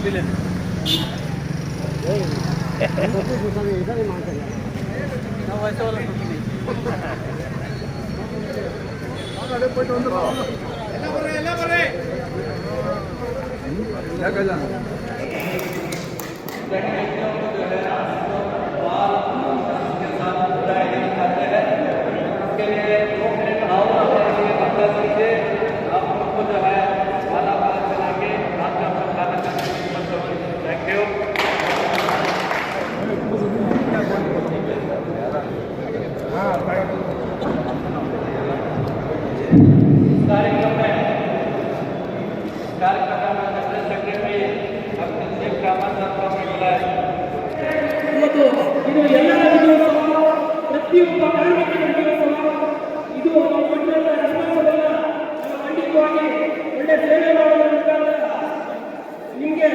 ಗೊತ್ತಿಲ್ಲ ನಾವು ವಯಸ್ಸವಲ್ಲ ಇವತ್ತು ಇದು ಎಲ್ಲರ ವಿಜಯೋತ್ಸವ ಪ್ರತಿಯೊಬ್ಬ ಕಾರ್ಮಿಕರ ವಿಜಯೋತ್ಸವ ಇದು ರೆಸ್ಪಾನ್ಸಿಬಲ್ ಖಂಡಿತವಾಗಿ ಒಳ್ಳೆ ಸೇವೆ ಮಾಡುವ ಮುಖಾಂತರ ನಿಮಗೆ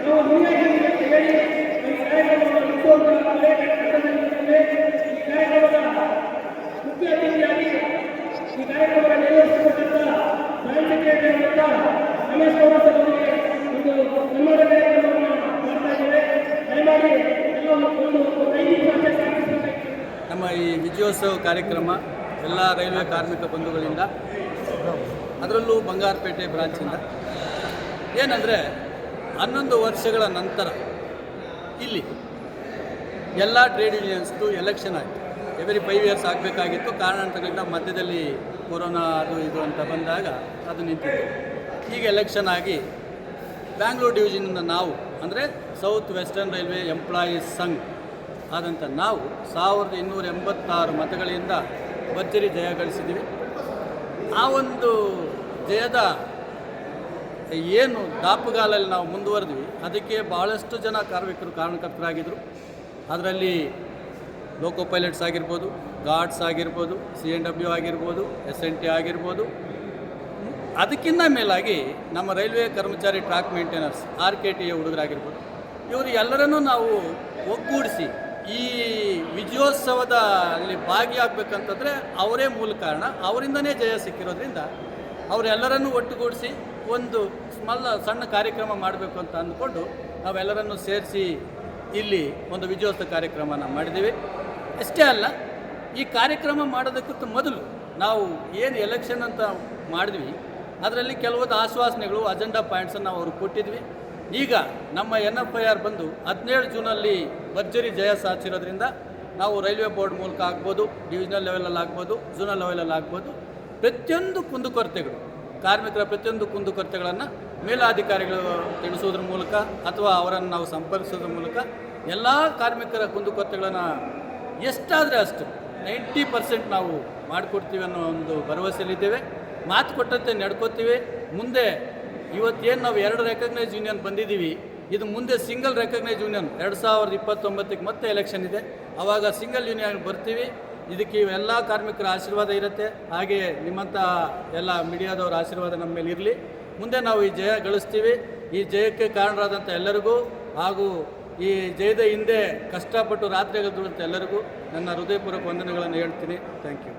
ನಾವು ನಿಮಗೆ ಹೇಳಿ ಕಾರ್ಯಕ್ರಮವನ್ನು ಈ ವಿಜಯೋತ್ಸವ ಕಾರ್ಯಕ್ರಮ ಎಲ್ಲ ರೈಲ್ವೆ ಕಾರ್ಮಿಕ ಬಂಧುಗಳಿಂದ, ಅದರಲ್ಲೂ ಬಂಗಾರಪೇಟೆ ಬ್ರಾಂಚಿಂದ. ಏನಂದರೆ, ಹನ್ನೊಂದು ವರ್ಷಗಳ ನಂತರ ಇಲ್ಲಿ ಎಲ್ಲ ಟ್ರೇಡ್ ಯೂನಿಯನ್ಸ್ದು ಎಲೆಕ್ಷನ್ ಆಯಿತು. ಎವ್ರಿ ಫೈವ್ ಇಯರ್ಸ್ ಆಗಬೇಕಾಗಿತ್ತು. ಕಾರಣಾಂತರಗಳಿಂದ ಮಧ್ಯದಲ್ಲಿ ಕೊರೋನಾ ಅದು ಇದು ಅಂತ ಬಂದಾಗ ಅದು ನಿಂತಿತ್ತು. ಈಗ ಎಲೆಕ್ಷನ್ ಆಗಿ ಬ್ಯಾಂಗ್ಳೂರು ಡಿವಿಷನಿಂದ ನಾವು, ಅಂದರೆ south western railway employees Sangh ಆದಂಥ ನಾವು ಸಾವಿರದ ಇನ್ನೂರ ಎಂಬತ್ತಾರು ಮತಗಳಿಂದ ಭರ್ಜರಿ ಜಯ ಗಳಿಸಿದ್ದೀವಿ. ಆ ಒಂದು ಜಯದ ಏನು ದಾಪುಗಾಲಲ್ಲಿ ನಾವು ಮುಂದುವರೆದ್ವಿ, ಅದಕ್ಕೆ ಭಾಳಷ್ಟು ಜನ ಕಾರ್ಮಿಕರು ಕಾರಣಕರ್ತರಾಗಿದ್ದರು ಅದರಲ್ಲಿ ಲೋಕೋ ಪೈಲಟ್ಸ್ ಆಗಿರ್ಬೋದು, ಗಾರ್ಡ್ಸ್ ಆಗಿರ್ಬೋದು, ಸಿ ಎನ್ ಡಬ್ಲ್ಯೂ ಆಗಿರ್ಬೋದು, ಎಸ್ ಎನ್ ಟಿ ಆಗಿರ್ಬೋದು. ಅದಕ್ಕಿಂತ ಮೇಲಾಗಿ ನಮ್ಮ ರೈಲ್ವೆ ಕರ್ಮಚಾರಿ track maintainers, R K T ಹುಡುಗರಾಗಿರ್ಬೋದು, ಇವರು ಎಲ್ಲರನ್ನೂ ನಾವು ಒಗ್ಗೂಡಿಸಿ ಈ ವಿಜಯೋತ್ಸವದ ಅಲ್ಲಿ ಭಾಗಿಯಾಗಬೇಕಂತಂದರೆ ಅವರೇ ಮೂಲ ಕಾರಣ. ಅವರಿಂದನೇ ಜಯ ಸಿಕ್ಕಿರೋದ್ರಿಂದ ಅವರೆಲ್ಲರನ್ನು ಒಟ್ಟುಗೂಡಿಸಿ ಒಂದು ಸ್ಮಲ್ಲ ಸಣ್ಣ ಕಾರ್ಯಕ್ರಮ ಮಾಡಬೇಕು ಅಂತ ಅಂದ್ಕೊಂಡು ನಾವೆಲ್ಲರನ್ನು ಸೇರಿಸಿ ಇಲ್ಲಿ ಒಂದು ವಿಜಯೋತ್ಸವ ಕಾರ್ಯಕ್ರಮನ ಮಾಡಿದ್ದೀವಿ. ಅಷ್ಟೇ ಅಲ್ಲ, ಈ ಕಾರ್ಯಕ್ರಮ ಮಾಡೋದಕ್ಕಿಂತ ಮೊದಲು ನಾವು ಏನು ಎಲೆಕ್ಷನ್ ಅಂತ ಮಾಡಿದ್ವಿ, ಅದರಲ್ಲಿ ಕೆಲವೊಂದು ಆಶ್ವಾಸನೆಗಳು ಅಜೆಂಡಾ ಪಾಯಿಂಟ್ಸನ್ನು ನಾವು ಅವ್ರಿಗೆ ಕೊಟ್ಟಿದ್ವಿ. ಈಗ ನಮ್ಮ ಎನ್ ಎಫ್ ಐ ಆರ್ ಬಂದು ಹದಿನೇಳು ಜೂನಲ್ಲಿ ಭರ್ಜರಿ ಜಯ ಸಾಧಿಸಿರೋದ್ರಿಂದ ನಾವು ರೈಲ್ವೆ ಬೋರ್ಡ್ ಮೂಲಕ ಆಗ್ಬೋದು ಡಿವಿಷನಲ್ ಲೆವೆಲಲ್ಲಿ ಆಗ್ಬೋದು, ಝೋನಲ್ ಲೆವೆಲಲ್ಲಿ ಆಗ್ಬೋದು. ಪ್ರತಿಯೊಂದು ಕುಂದುಕೊರತೆಗಳು, ಕಾರ್ಮಿಕರ ಪ್ರತಿಯೊಂದು ಕುಂದುಕೊರತೆಗಳನ್ನು ಮೇಲಾಧಿಕಾರಿಗಳು ತಿಳಿಸೋದ್ರ ಮೂಲಕ ಅಥವಾ ಅವರನ್ನು ನಾವು ಸಂಪರ್ಕಿಸೋದ್ರ ಮೂಲಕ ಎಲ್ಲ ಕಾರ್ಮಿಕರ ಕುಂದುಕೊರತೆಗಳನ್ನು ಎಷ್ಟಾದರೆ ಅಷ್ಟು ನೈಂಟಿ ಪರ್ಸೆಂಟ್ ನಾವು ಮಾಡಿಕೊಡ್ತೀವಿ ಅನ್ನೋ ಒಂದು ಭರವಸೆಯಲ್ಲಿದ್ದೇವೆ. ಮಾತು ಕೊಟ್ಟಂತೆ ನಡ್ಕೋತೀವಿ. ಮುಂದೆ ಇವತ್ತೇನು ನಾವು ಎರಡು ರೆಕಗ್ನೈಸ್ ಯೂನಿಯನ್ ಬಂದಿದ್ದೀವಿ, ಇದು ಮುಂದೆ ಸಿಂಗಲ್ ರೆಕಗ್ನೈಸ್ ಯೂನಿಯನ್ ಎರಡು ಸಾವಿರದ ಇಪ್ಪತ್ತೊಂಬತ್ತಕ್ಕೆ ಮತ್ತೆ ಎಲೆಕ್ಷನ್ ಇದೆ. ಆವಾಗ ಸಿಂಗಲ್ ಯೂನಿಯನ್ ಬರ್ತೀವಿ, ಇದಕ್ಕೆ ಇವೆಲ್ಲ ಕಾರ್ಮಿಕರ ಆಶೀರ್ವಾದ ಇರುತ್ತೆ. ಹಾಗೆ ನಿಮ್ಮಂಥ ಎಲ್ಲ ಮೀಡಿಯಾದವರ ಆಶೀರ್ವಾದ ನಮ್ಮ ಮೇಲೆ ಇರಲಿ. ಮುಂದೆ ನಾವು ಈ ಜಯ ಗಳಿಸ್ತೀವಿ. ಈ ಜಯಕ್ಕೆ ಕಾರಣರಾದಂಥ ಎಲ್ಲರಿಗೂ ಹಾಗೂ ಈ ಜಯದ ಹಿಂದೆ ಕಷ್ಟಪಟ್ಟು ರಾತ್ರಿ ದುಡಿದಂಥ ಎಲ್ಲರಿಗೂ ನನ್ನ ಹೃದಯಪೂರ್ವಕ ವಂದನೆಗಳನ್ನು ಹೇಳ್ತೀನಿ. Thank you